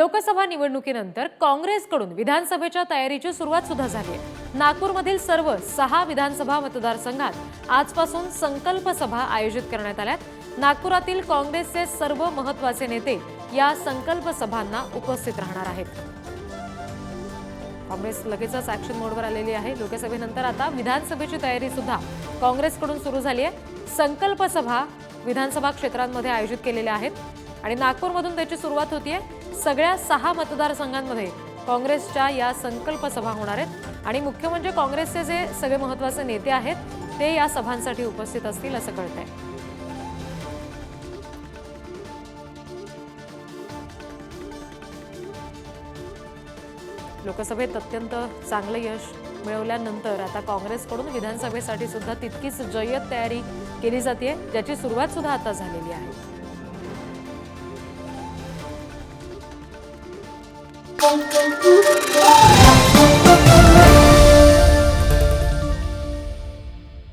लोकसभा निवडणुकीनंतर काँग्रेसकडून विधानसभेच्या तयारीची सुरुवात सुद्धा झाली आहे. नागपूरमधील सर्व सहा विधानसभा मतदारसंघात आजपासून संकल्प सभा आयोजित करण्यात आल्यात नागपुरातील काँग्रेसचे सर्व महत्त्वाचे नेते या संकल्प सभांना उपस्थित राहणार आहेत. काँग्रेस लगेचच ऍक्शन मोडवर आलेली आहे. लोकसभेनंतर आता विधानसभेची तयारी सुद्धा काँग्रेसकडून सुरू झाली आहे. संकल्प सभा विधानसभा क्षेत्रांमध्ये आयोजित केलेल्या आहेत. आणि नागपूरमधून त्याची सुरुवात होतीये. सगळ्या सहा मतदारसंघांमध्ये काँग्रेसच्या या संकल्प सभा होणार आहेत. आणि मुख्य म्हणजे काँग्रेसचे जे सगळे महत्त्वाचे नेते आहेत ते या सभांसाठी उपस्थित असतील असं कळतंय. लोकसभेत अत्यंत चांगलं यश मिळवल्यानंतर आता काँग्रेसकडून विधानसभेसाठी सुद्धा तितकीच जय्यत तयारी केली जाते ज्याची सुरुवात सुद्धा आता झालेली आहे. pom, pom, pom.